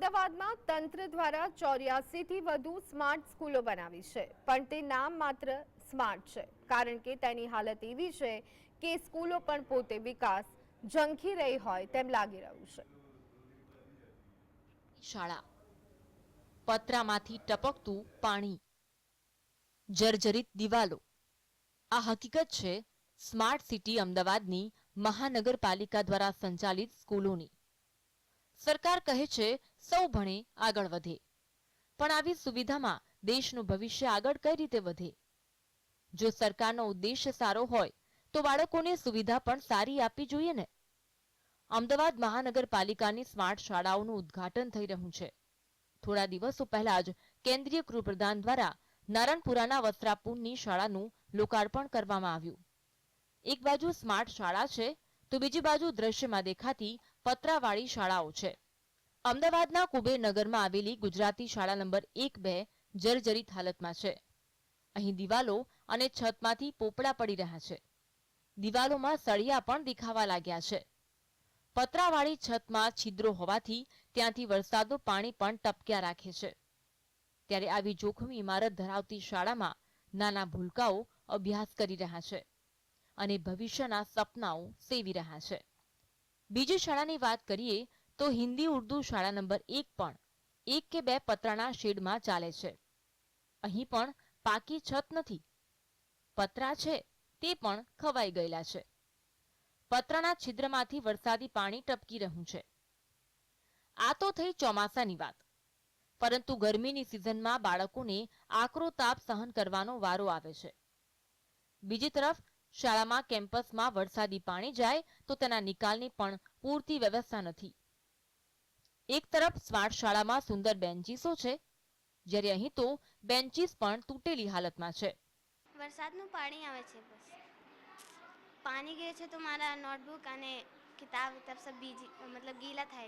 અમદાવાદમાં તંત્ર દ્વારા ચોર્યાસીથી વધુ સ્માર્ટ સ્કૂલો બનાવી છે. પણ તે નામ માત્ર સ્માર્ટ છે. કારણ કે તેની હાલત એવી છે કે સ્કૂલો પણ પોતે વિકાસ ઝંખી રહી હોય તેમ લાગી રહ્યું છે. શાળા પતરામાંથી ટપકતું પાણી, જર્જરિત દિવાલો. આ હકીકત છે સ્માર્ટ સિટી અમદાવાદની મહાનગરપાલિકા દ્વારા સંચાલિત સ્કૂલોની. સરકાર કહે છે સૌ ભણે આગળ વધે. પણ આવી સુવિધામાં દેશનું ભવિષ્ય આગળ કઈ રીતે વધે? જો સરકારનો ઉદ્દેશ્ય સારો હોય, તો બાળકોને સુવિધા પણ સારી આપવી જોઈએ ને? અમદાવાદ મહાનગરપાલિકાની સ્માર્ટ શાળાઓનું ઉદ્ઘાટન થઈ રહ્યું છે. થોડા દિવસો પહેલા જ કેન્દ્રીય ગૃહપ્રધાન દ્વારા નારણપુરાના વસ્ત્રાપુરની શાળાનું લોકાર્પણ કરવામાં આવ્યું. એક બાજુ સ્માર્ટ શાળા છે, તો બીજી બાજુ દ્રશ્યમાં દેખાતી પતરાવાળી શાળાઓ છે. અમદાવાદના કુબેરનગરમાં આવેલી ગુજરાતી શાળા નંબર એક બે જર્જરિત હાલતમાં છે. અહીં દિવાલો અને છતમાંથી પોપડા પડી રહ્યા છે. દિવાલોમાં સળિયા પણ દેખાવા લાગ્યા છે. પતરાવાળી છતમાં છિદ્રો હોવાથી ત્યાંથી વરસાદનું પાણી પણ ટપક્યા રાખે છે. ત્યારે આવી જોખમી ઇમારત ધરાવતી શાળામાં નાના ભૂલકાઓ અભ્યાસ કરી રહ્યા છે અને ભવિષ્યના સપનાઓ સેવી રહ્યા છે. બીજી શાળાની વાત કરીએ તો હિન્દી ઉર્દુ શાળા નંબર એક પણ એક કે બે પતરાના શેડમાં ચાલે છે. અહીં પણ પાકી છત નથી. પતરા છે તે પણ ખવાઈ ગયેલા છે. પતરાના છિદ્રમાંથી વરસાદી પાણી ટપકી રહ્યું છે. આ તો થઈ ચોમાસાની વાત. પરંતુ ગરમીની સિઝનમાં બાળકોને આકરો તાપ સહન કરવાનો વારો આવે છે. બીજી તરફ, શાળામાં કેમ્પસમાં વરસાદી પાણી જાય તો તેના નિકાલની પણ પૂરતી વ્યવસ્થા નથી. એક તરફ સ્માર્ટ શાળામાં સુંદર બેન્ચીસો છે જ્યારે અહીં તો બેન્ચીસ પણ તૂટેલી હાલતમાં છે. વરસાદનું પાણી આવે છે બસ. પાણી ગયે છે તો મારા નોટબુક અને है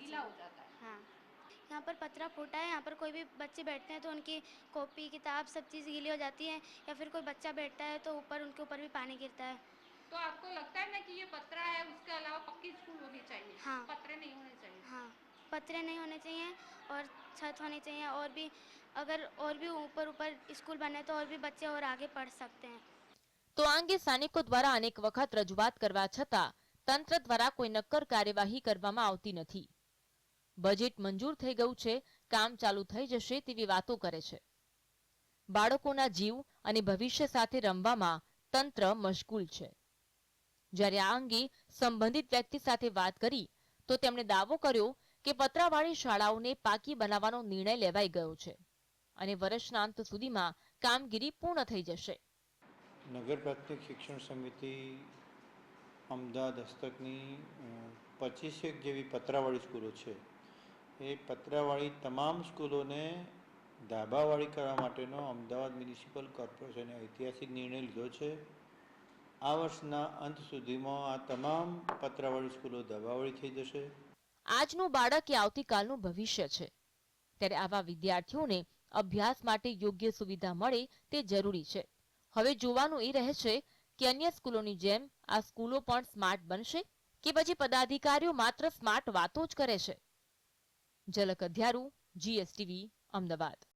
यहाँ पर फूटा है यहाँ पर कोई भी बच्चे बैठते हैं तो उनकी कॉपी किताब सब चीज़ गीली हो जाती है या फिर कोई बच्चा बैठता है तो ऊपर उनके ऊपर भी पानी गिरता है तो आपको लगता है ना कि ये है उसके अलावा पक्की स्कूल होनी चाहिए हाँ नहीं होने चाहिए हाँ पतरे नहीं होने चाहिए और छत होनी चाहिए और भी अगर और भी ऊपर ऊपर स्कूल बने तो और भी बच्चे और आगे पढ़ सकते हैं તો આ અંગે સ્થાનિકો દ્વારા અનેક વખત રજૂઆત કરવા છતાં તંત્ર દ્વારા કોઈ નક્કર કાર્યવાહી કરવામાં આવતી નથી બજેટ મંજૂર થઈ ગયું છે કામ ચાલુ થઈ જશે તેવી વાતો કરે છે બાળકોના જીવ અને ભવિષ્ય સાથે રમવામાં તંત્ર મશગુલ છે જ્યારે આ અંગે સંબંધિત વ્યક્તિ સાથે વાત કરી તો તેમણે દાવો કર્યો કે પતરાવાળી શાળાઓને પાકી બનાવવાનો નિર્ણય લેવાઈ ગયો છે અને વર્ષના અંત સુધીમાં કામગીરી પૂર્ણ થઈ જશે. નગર પ્રાથમિક શિક્ષણ સમિતિ અમદાવાદ હસ્તકની પચીસેક જેવી પતરાવાળી સ્કૂલો છે. એ પતરાવાળી તમામ સ્કૂલોને ધાબાવાળી કરવા માટેનો અમદાવાદ મ્યુનિસિપલ કોર્પોરેશને ઐતિહાસિક નિર્ણય લીધો છે. આ વર્ષના અંત સુધીમાં આ તમામ પતરાવાળી સ્કૂલો ધાબાવાળી થઈ જશે. આજનું બાળક એ આવતીકાલનું ભવિષ્ય છે. ત્યારે આવા વિદ્યાર્થીઓને અભ્યાસ માટે યોગ્ય સુવિધા મળે તે જરૂરી છે. હવે જોવાનું એ રહે છે કે અન્ય સ્કૂલોની જેમ આ સ્કૂલો પણ સ્માર્ટ બનશે કે પછી પદાધિકારીઓ માત્ર સ્માર્ટ વાતો જ કરે છે. ઝલક અધ્યારું જીએસટીવી અમદાવાદ.